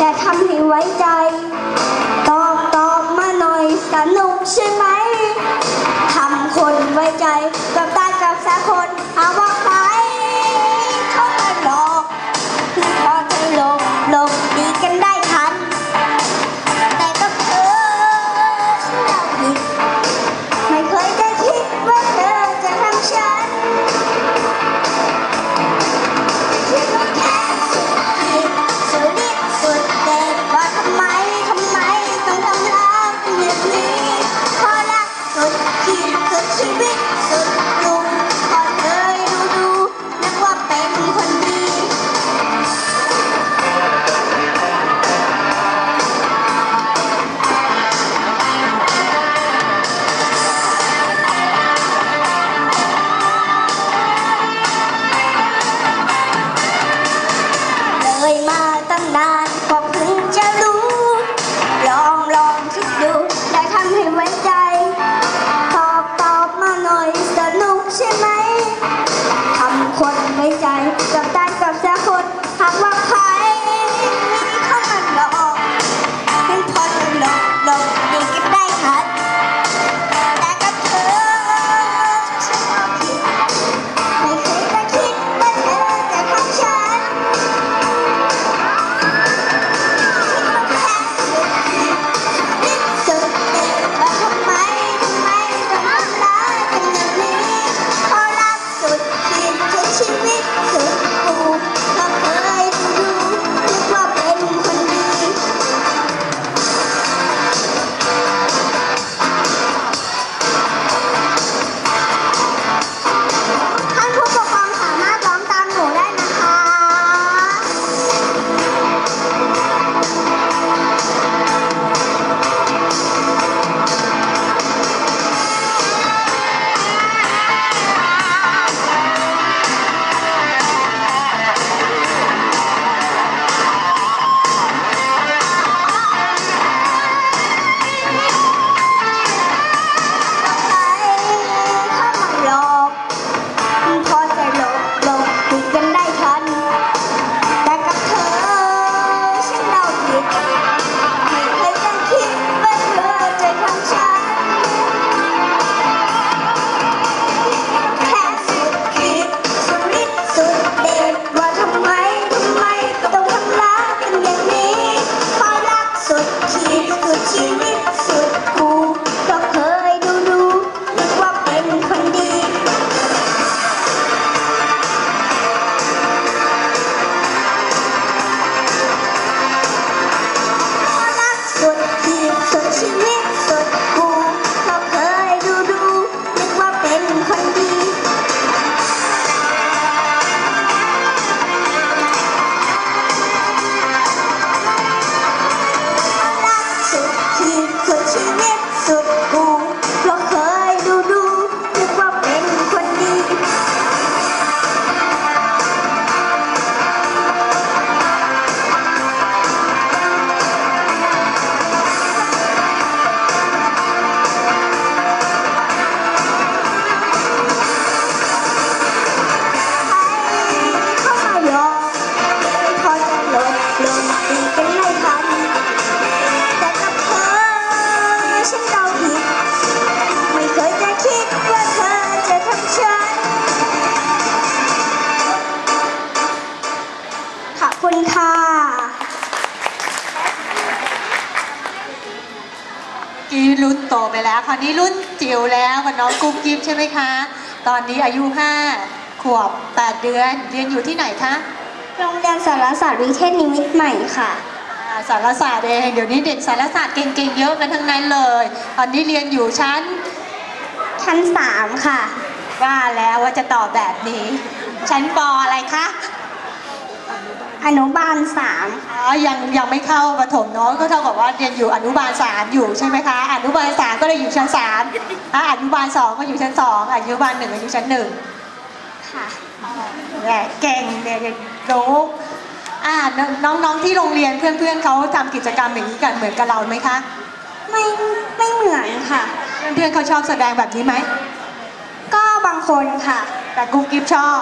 จักแต่ทำให้ไว้ใจ ตอบตอบมาหน่อยสนุกใช่ไหม ทำคนไว้ใจ กับตากับสาคน คุณค่ะ กี้รุ่นโตไปแล้ว คราวนี้รุ่นจิ๋วแล้วกับน้องกุ๊บกิ๊บใช่ไหมคะ ตอนนี้อายุ 5 ขวบ 8 เดือน เรียนอยู่ที่ไหนคะ โรงเรียนสารศาสตร์วิเทศนิมิตรใหม่ค่ะอ่าสารศาสตร์เอง เดี๋ยวนี้เด็กสารศาสตร์เก่งๆ เยอะกันทั้งนั้นเลย ตอนนี้เรียนอยู่ชั้น ชั้นสามค่ะ ว่าแล้วว่าจะตอบแบบนี้ ชั้นปออะไรคะ อนุบาลสามอ๋อยังยังไม่เข้าประถมเนาะก็เท่ากับว่าเรียนอยู่อนุบาลสามอยู่ใช่ไหมคะอนุบาลสามก็เลยอยู่ชั้นสามถ้าอนุบาลสองก็อยู่ชั้นสองอนุบาลหนึ่งก็อยู่ชั้นหนึ่งค่ะแหม่เก่งเนี่ยรู้อ่าน้องน้องๆที่โรงเรียนเพื่อนๆเขาทำกิจกรรมอย่างนี้กันเหมือนกับเราไหมคะไม่ไม่เหมือนค่ะ เพื่อนๆเขาชอบแสดงแบบนี้ไหมก็บางคนค่ะ แต่กุ๊กกิ๊บชอบ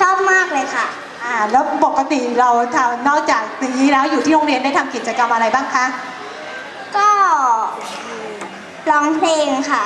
ชอบมากเลยค่ะออ่าแล้วปก ติเราทำนอกจากนี้แล้วอยู่ที่โรงเรียนได้ทำกิจกรรมอะไรบ้างคะ ก็ร้องเพลงค่ะ